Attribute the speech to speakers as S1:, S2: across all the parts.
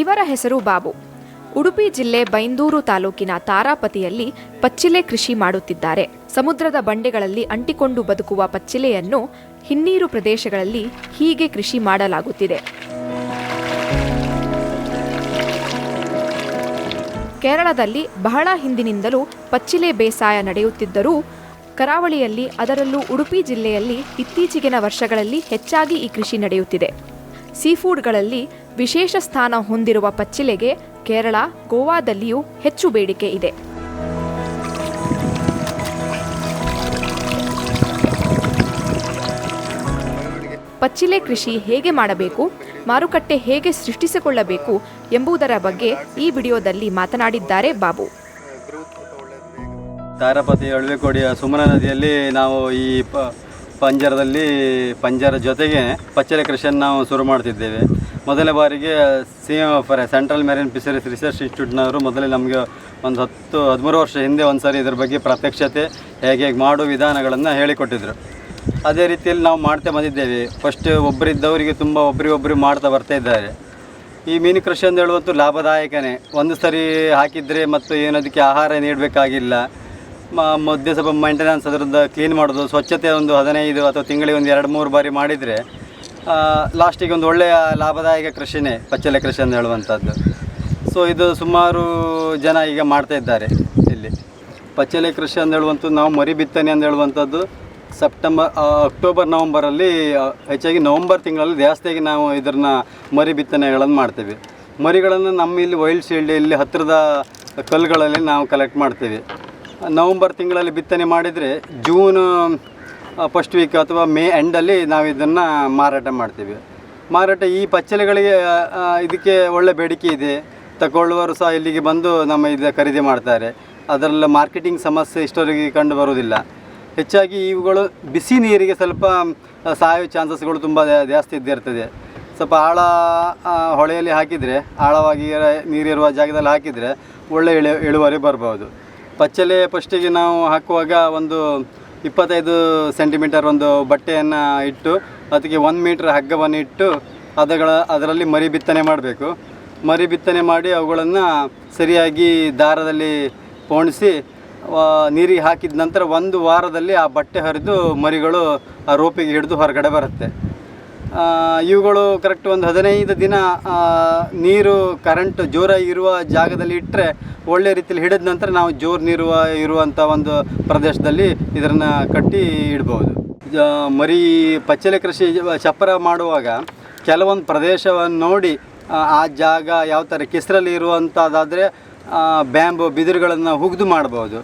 S1: ಇವರ ಹೆಸರು ಬಾಬು. ಉಡುಪಿ ಜಿಲ್ಲೆ ಬೈಂದೂರು ತಾಲೂಕಿನ ತಾರಾಪತಿಯಲ್ಲಿ ಪಚ್ಚಿಲೆ ಕೃಷಿ ಮಾಡುತ್ತಿದ್ದಾರೆ. ಸಮುದ್ರದ ಬಂಡೆಗಳಲ್ಲಿ ಅಂಟಿಕೊಂಡು ಬದುಕುವ ಪಚ್ಚಿಲೆಯನ್ನು ಹಿನ್ನೀರು ಪ್ರದೇಶಗಳಲ್ಲಿ ಹೀಗೆ ಕೃಷಿ ಮಾಡಲಾಗುತ್ತಿದೆ. ಕೇರಳದಲ್ಲಿ ಬಹಳ ಹಿಂದಿನಿಂದಲೂ ಪಚ್ಚಿಲೆ ಬೇಸಾಯ ನಡೆಯುತ್ತಿದ್ದರೂ, ಕರಾವಳಿಯಲ್ಲಿ ಅದರಲ್ಲೂ ಉಡುಪಿ ಜಿಲ್ಲೆಯಲ್ಲಿ ಇತ್ತೀಚೆಗಿನ ವರ್ಷಗಳಲ್ಲಿ ಹೆಚ್ಚಾಗಿ ಈ ಕೃಷಿ ನಡೆಯುತ್ತಿದೆ. ಸೀಫುಡ್ಗಳಲ್ಲಿ ವಿಶೇಷ ಸ್ಥಾನ ಹೊಂದಿರುವ ಪಚ್ಚಿಲೆಗೆ ಕೇರಳ, ಗೋವಾದಲ್ಲಿಯೂ ಹೆಚ್ಚು ಬೇಡಿಕೆ ಇದೆ. ಪಚ್ಚಿಲೆ ಕೃಷಿ ಹೇಗೆ ಮಾಡಬೇಕು, ಮಾರುಕಟ್ಟೆ ಹೇಗೆ ಸೃಷ್ಟಿಸಿಕೊಳ್ಳಬೇಕು ಎಂಬುದರ ಬಗ್ಗೆ ಈ ವಿಡಿಯೋದಲ್ಲಿ ಮಾತನಾಡಿದ್ದಾರೆ ಬಾಬು.
S2: ತಾರಪತಿ ಅಳವೆಕೋಡಿಯ ಸುಮನ ನದಿಯಲ್ಲಿ ನಾವು ಈ ಪಂಜರದಲ್ಲಿ ಪಂಜರ ಜೊತೆಗೆ ಪಚ್ಚಲೆ ಕೃಷಿಯನ್ನು ನಾವು ಶುರು ಮಾಡ್ತಿದ್ದೇವೆ. ಮೊದಲ ಬಾರಿಗೆ C M F central marine fisheries research ಇನ್ಸ್ಟಿಟ್ಯೂಟ್ನವರು ಮೊದಲೇ ನಮಗೆ ಒಂದು ಹತ್ತು, ಹದಿಮೂರು ವರ್ಷ ಹಿಂದೆ ಒಂದು ಸಾರಿ ಇದ್ರ ಬಗ್ಗೆ ಪ್ರತ್ಯಕ್ಷತೆ, ಹೇಗೆ ಹೇಗೆ ಮಾಡೋ ವಿಧಾನಗಳನ್ನು ಹೇಳಿಕೊಟ್ಟಿದ್ರು. ಅದೇ ರೀತಿಯಲ್ಲಿ ನಾವು ಮಾಡ್ತಾ ಬಂದಿದ್ದೇವೆ. ಫಸ್ಟ್ ಒಬ್ಬರಿದ್ದವರಿಗೆ ತುಂಬ ಒಬ್ಬರಿಗೊಬ್ಬರು ಮಾಡ್ತಾ ಬರ್ತಾ ಇದ್ದಾರೆ. ಈ ಮೀನು ಕೃಷಿ ಅಂತ ಹೇಳುವಂತೂ ಲಾಭದಾಯಕನೇ. ಒಂದು ಸರಿ ಹಾಕಿದರೆ ಮತ್ತು ಏನದಕ್ಕೆ ಆಹಾರ ನೀಡಬೇಕಾಗಿಲ್ಲ. ಮಧ್ಯೆ ಸ್ವಲ್ಪ ಮೈಂಟೆನೆನ್ಸ್ ಅದರದ್ದು ಕ್ಲೀನ್ ಮಾಡೋದು, ಸ್ವಚ್ಛತೆ ಒಂದು ಹದಿನೈದು ಅಥವಾ ತಿಂಗಳಿಗೆ ಒಂದು ಎರಡು ಮೂರು ಬಾರಿ ಮಾಡಿದರೆ ಲಾಸ್ಟಿಗೆ ಒಂದು ಒಳ್ಳೆಯ ಲಾಭದಾಯಕ ಕೃಷಿನೇ, ಪಚ್ಚಲೆ ಕೃಷಿ ಅಂತ ಹೇಳುವಂಥದ್ದು ಸೊ ಇದು ಸುಮಾರು ಜನ ಈಗ ಮಾಡ್ತಾ ಇದ್ದಾರೆ ಇಲ್ಲಿ. ಪಚ್ಚಲೆ ಕೃಷಿ ಅಂತ ಹೇಳುವಂಥದ್ದು ನಾವು ಮರಿ ಬಿತ್ತನೆ ಅಂತ ಹೇಳುವಂಥದ್ದು ಸೆಪ್ಟೆಂಬರ್ ಅಕ್ಟೋಬರ್ ನವಂಬರಲ್ಲಿ ಹೆಚ್ಚಾಗಿ ನವಂಬರ್ ತಿಂಗಳಲ್ಲಿ ಜಾಸ್ತಿಯಾಗಿ ನಾವು ಇದನ್ನ ಮರಿ ಬಿತ್ತನೆಗಳನ್ನು ಮಾಡ್ತೇವೆ. ಮರಿಗಳನ್ನು ನಮ್ಮ ಇಲ್ಲಿ ವೈಲ್ಡ್ ಶೀಲ್ಡ್ ಇಲ್ಲಿ ಹತ್ತಿರದ ಕಲ್ಲುಗಳಲ್ಲಿ ನಾವು ಕಲೆಕ್ಟ್ ಮಾಡ್ತೇವೆ. ನವಂಬರ್ ತಿಂಗಳಲ್ಲಿ ಬಿತ್ತನೆ ಮಾಡಿದರೆ ಜೂನ್ ಫಸ್ಟ್ ವೀಕ್ ಅಥವಾ ಮೇ ಎಂಡಲ್ಲಿ ನಾವು ಇದನ್ನು ಮಾರಾಟ ಮಾಡ್ತೀವಿ. ಮಾರಾಟ ಈ ಪಚ್ಚಲೆಗಳಿಗೆ ಇದಕ್ಕೆ ಒಳ್ಳೆ ಬೇಡಿಕೆ ಇದೆ. ತಗೊಳ್ಳುವರು ಸಹ ಇಲ್ಲಿಗೆ ಬಂದು ನಮ್ಮ ಇದು ಖರೀದಿ ಮಾಡ್ತಾರೆ. ಅದರಲ್ಲಿ ಮಾರ್ಕೆಟಿಂಗ್ ಸಮಸ್ಯೆ ಇಷ್ಟವರೆಗೆ ಕಂಡು ಬರುವುದಿಲ್ಲ. ಹೆಚ್ಚಾಗಿ ಇವುಗಳು ಬಿಸಿ ನೀರಿಗೆ ಸ್ವಲ್ಪ ಸಾಯೋ ಚಾನ್ಸಸ್ಗಳು ತುಂಬ ಜಾಸ್ತಿ ಇದ್ದಿರ್ತದೆ. ಸ್ವಲ್ಪ ಆಳ ಹೊಳೆಯಲ್ಲಿ ಹಾಕಿದರೆ, ಆಳವಾಗಿ ನೀರಿರುವ ಜಾಗದಲ್ಲಿ ಹಾಕಿದರೆ ಒಳ್ಳೆ ಇಳೆ ಇಳುವರಿ ಬರ್ಬೋದು. ಪಚ್ಚಲೆ ಫಸ್ಟಿಗೆ ನಾವು ಹಾಕುವಾಗ ಒಂದು ಇಪ್ಪತ್ತೈದು ಸೆಂಟಿಮೀಟರ್ ಒಂದು ಬಟ್ಟೆಯನ್ನು ಇಟ್ಟು, ಅದಕ್ಕೆ ಒಂದು ಮೀಟ್ರ್ ಹಗ್ಗವನ್ನು ಇಟ್ಟು ಅದಗಳ, ಅದರಲ್ಲಿ ಮರಿ ಬಿತ್ತನೆ ಮಾಡಬೇಕು. ಮರಿ ಬಿತ್ತನೆ ಮಾಡಿ ಅವುಗಳನ್ನು ಸರಿಯಾಗಿ ದಾರದಲ್ಲಿ ಪೋಣಿಸಿ ನೀರಿಗೆ ಹಾಕಿದ ನಂತರ ಒಂದು ವಾರದಲ್ಲಿ ಆ ಬಟ್ಟೆ ಹರಿದು ಮರಿಗಳು ಆ ರೋಪಿಗೆ ಹಿಡಿದು ಹೊರಗಡೆ ಬರುತ್ತೆ. ಇವುಗಳು ಕರೆಕ್ಟ್ ಒಂದು ಹದಿನೈದು ದಿನ ನೀರು ಕರೆಂಟ್ ಜೋರಾಗಿ ಇರುವ ಜಾಗದಲ್ಲಿ ಇಟ್ಟರೆ ಒಳ್ಳೆ ರೀತಿಯಲ್ಲಿ ಹಿಡಿದ ನಂತರ ನಾವು ಜೋರು ನೀರು ಇರುವಂಥ ಒಂದು ಪ್ರದೇಶದಲ್ಲಿ ಇದನ್ನು ಕಟ್ಟಿ ಇಡ್ಬೋದು. ಮರಿ ಪಚ್ಚಲೆ ಕೃಷಿ ಚಪ್ಪರ ಮಾಡುವಾಗ ಕೆಲವೊಂದು ಪ್ರದೇಶವನ್ನು ನೋಡಿ, ಆ ಜಾಗ ಯಾವ ಥರ ಕೆಸರಲ್ಲಿ ಇರುವಂಥದ್ದಾದರೆ ಬ್ಯಾಂಬು ಬಿದಿರುಗಳನ್ನು ಹುಗ್ದು ಮಾಡ್ಬೋದು.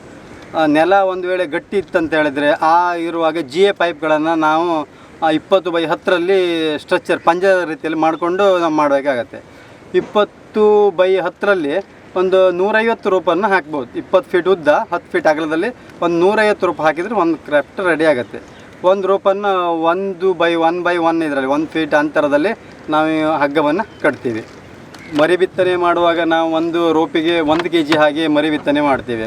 S2: ನೆಲ ಒಂದು ವೇಳೆ ಗಟ್ಟಿ ಇತ್ತಂತ ಹೇಳಿದರೆ ಆ ಇರುವಾಗ ಜಿ ಎ ಪೈಪ್ಗಳನ್ನು ನಾವು ಇಪ್ಪತ್ತು ಬೈ ಹತ್ತರಲ್ಲಿ ಸ್ಟ್ರಕ್ಚರ್ ಪಂಜರ ರೀತಿಯಲ್ಲಿ ಮಾಡಿಕೊಂಡು ನಾವು ಮಾಡಬೇಕಾಗತ್ತೆ ಇಪ್ಪತ್ತು ಬೈ ಹತ್ತರಲ್ಲಿ ಒಂದು ನೂರೈವತ್ತು ರೂಪನ್ನು ಹಾಕ್ಬೋದು. ಇಪ್ಪತ್ತು ಫೀಟ್ ಉದ್ದ, ಹತ್ತು ಫೀಟ್ ಅಗಲದಲ್ಲಿ ಒಂದು ನೂರೈವತ್ತು ರೂಪ ಹಾಕಿದರೆ ಒಂದು ಕ್ರಾಫ್ಟ್ ರೆಡಿ ಆಗುತ್ತೆ. ಒಂದು ರೂಪನ್ನು ಒಂದು ಬೈ ಒನ್ ಬೈ ಒನ್ ಇದರಲ್ಲಿ, ಒಂದು ಫೀಟ್ ಅಂತರದಲ್ಲಿ ನಾವು ಹಗ್ಗವನ್ನು ಕಟ್ತೀವಿ. ಮರಿ ಬಿತ್ತನೆ ಮಾಡುವಾಗ ನಾವು ಒಂದು ರೋಪಿಗೆ ಒಂದು ಕೆ ಜಿ ಹಾಗೆ ಮರಿ ಬಿತ್ತನೆ ಮಾಡ್ತೀವಿ.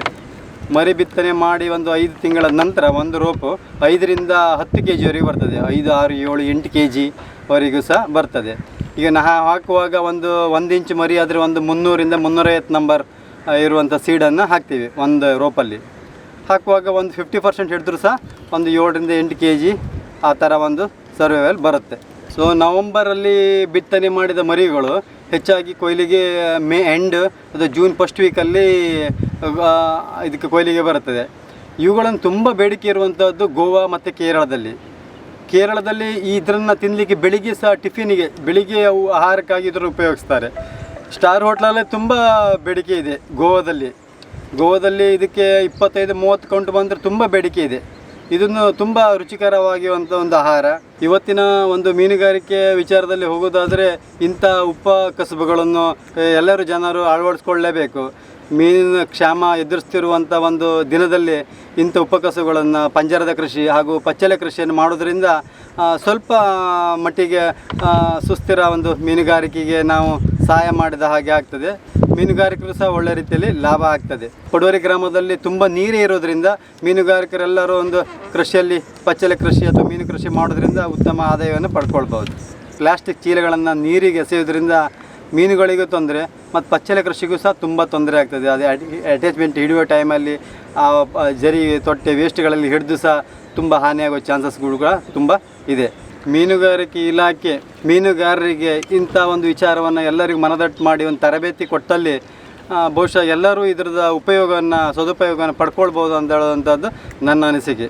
S2: ಮರಿ ಬಿತ್ತನೆ ಮಾಡಿ ಒಂದು ಐದು ತಿಂಗಳ ನಂತರ ಒಂದು ರೋಪು ಐದರಿಂದ ಹತ್ತು ಕೆ ಜಿವರೆಗೆ ಬರ್ತದೆ. ಐದು, ಆರು, ಏಳು, ಎಂಟು ಕೆ ಜಿವರೆಗೂ ಸಹ ಬರ್ತದೆ. ಈಗ ನಾ ಹಾಕುವಾಗ ಒಂದು ಒಂದು ಇಂಚು ಮರಿ ಆದರೆ ಒಂದು ಮುನ್ನೂರಿಂದ ಮುನ್ನೂರೈವತ್ತು ನಂಬರ್ ಇರುವಂಥ ಸೀಡನ್ನು ಹಾಕ್ತೀವಿ ಒಂದು ರೋಪಲ್ಲಿ. ಹಾಕುವಾಗ ಒಂದು ಫಿಫ್ಟಿ ಪರ್ಸೆಂಟ್ ಹಿಡಿದ್ರೂ ಸಹ ಒಂದು ಏಳರಿಂದ ಎಂಟು ಕೆ ಜಿ ಆ ಥರ ಒಂದು ಸರ್ವೈವಲ್ ಬರುತ್ತೆ. ಸೊ ನವಂಬರಲ್ಲಿ ಬಿತ್ತನೆ ಮಾಡಿದ ಮರಿಗಳು ಹೆಚ್ಚಾಗಿ ಕೊಯ್ಲಿಗೆ ಮೇ ಎಂಡ್ ಅದು ಜೂನ್ ಫಸ್ಟ್ ವೀಕಲ್ಲಿ ಇದಕ್ಕೆ ಕೊಯ್ಲಿಗೆ ಬರುತ್ತದೆ. ಇವುಗಳನ್ನು ತುಂಬ ಬೇಡಿಕೆ ಇರುವಂಥದ್ದು ಗೋವಾ ಮತ್ತು ಕೇರಳದಲ್ಲಿ. ಕೇರಳದಲ್ಲಿ ಇದನ್ನು ತಿನ್ನಲಿಕ್ಕೆ ಬೆಳಿಗ್ಗೆ ಸಹ ಟಿಫಿನಿಗೆ ಬೆಳಿಗ್ಗೆ ಅವು ಆಹಾರಕ್ಕಾಗಿ ಇದನ್ನು ಉಪಯೋಗಿಸ್ತಾರೆ. ಸ್ಟಾರ್ ಹೋಟ್ಲಲ್ಲೇ ತುಂಬ ಬೇಡಿಕೆ ಇದೆ ಗೋವಾದಲ್ಲಿ. ಗೋವಾದಲ್ಲಿ ಇದಕ್ಕೆ ಇಪ್ಪತ್ತೈದು, ಮೂವತ್ತು ಕೌಂಟ್ ಬಂದರೆ ತುಂಬ ಬೇಡಿಕೆ ಇದೆ. ಇದನ್ನು ತುಂಬ ರುಚಿಕರವಾಗಿರುವಂಥ ಒಂದು ಆಹಾರ. ಇವತ್ತಿನ ಒಂದು ಮೀನುಗಾರಿಕೆ ವಿಚಾರದಲ್ಲಿ ಹೋಗೋದಾದರೆ ಇಂಥ ಉಪ ಕಸುಬುಗಳನ್ನು ಎಲ್ಲರೂ ಜನರು ಅಳವಡಿಸ್ಕೊಳ್ಳೇಬೇಕು. ಮೀನಿನ ಕ್ಷಾಮ ಎದುರಿಸ್ತಿರುವಂಥ ಒಂದು ದಿನದಲ್ಲಿ ಇಂಥ ಉಪಕಸುಗಳನ್ನು ಪಂಜರದ ಕೃಷಿ ಹಾಗೂ ಪಚ್ಚಲೆ ಕೃಷಿಯನ್ನು ಮಾಡೋದರಿಂದ ಸ್ವಲ್ಪ ಮಟ್ಟಿಗೆ ಸುಸ್ಥಿರ ಒಂದು ಮೀನುಗಾರಿಕೆಗೆ ನಾವು ಸಹಾಯ ಮಾಡಿದ ಹಾಗೆ ಆಗ್ತದೆ. ಮೀನುಗಾರಿಕರು ಸಹ ಒಳ್ಳೆ ರೀತಿಯಲ್ಲಿ ಲಾಭ ಆಗ್ತದೆ. ಪಡುವರಿ ಗ್ರಾಮದಲ್ಲಿ ತುಂಬ ನೀರೇ ಇರೋದ್ರಿಂದ ಮೀನುಗಾರಿಕರೆಲ್ಲರೂ ಒಂದು ಕೃಷಿಯಲ್ಲಿ ಪಚ್ಚಲೆ ಕೃಷಿ ಅಥವಾ ಮೀನು ಕೃಷಿ ಮಾಡೋದ್ರಿಂದ ಉತ್ತಮ ಆದಾಯವನ್ನು ಪಡ್ಕೊಳ್ಬೋದು ಪ್ಲಾಸ್ಟಿಕ್ ಚೀಲಗಳನ್ನು ನೀರಿಗೆ ಎಸೆಯೋದ್ರಿಂದ ಮೀನುಗಳಿಗೂ ತೊಂದರೆ, ಮತ್ತು ಪಚ್ಚಲೆ ಕೃಷಿಗೂ ಸಹ ತುಂಬ ತೊಂದರೆ ಆಗ್ತದೆ. ಅದೇ ಅಟ್ಯಾಚ್ಮೆಂಟ್ ಹಿಡಿಯುವ ಟೈಮಲ್ಲಿ ಆ ಜರಿ, ತೊಟ್ಟೆ ವೇಸ್ಟ್ಗಳಲ್ಲಿ ಹಿಡಿದು ಸಹ ತುಂಬ ಹಾನಿಯಾಗೋ ಚಾನ್ಸಸ್ಗಳು ಕೂಡ ತುಂಬ ಇದೆ. ಮೀನುಗಾರಿಕೆ ಇಲಾಖೆ, ಮೀನುಗಾರರಿಗೆ ಇಂಥ ಒಂದು ವಿಚಾರವನ್ನು ಎಲ್ಲರಿಗೂ ಮನದಟ್ಟು ಮಾಡಿ ಒಂದು ತರಬೇತಿ ಕೊಟ್ಟಲ್ಲಿ ಬಹುಶಃ ಎಲ್ಲರೂ ಇದರದ ಉಪಯೋಗವನ್ನು, ಸದುಪಯೋಗವನ್ನು ಪಡ್ಕೊಳ್ಬೋದು ಅಂತ ಹೇಳುವಂಥದ್ದು ನನ್ನ ಅನಿಸಿಕೆ.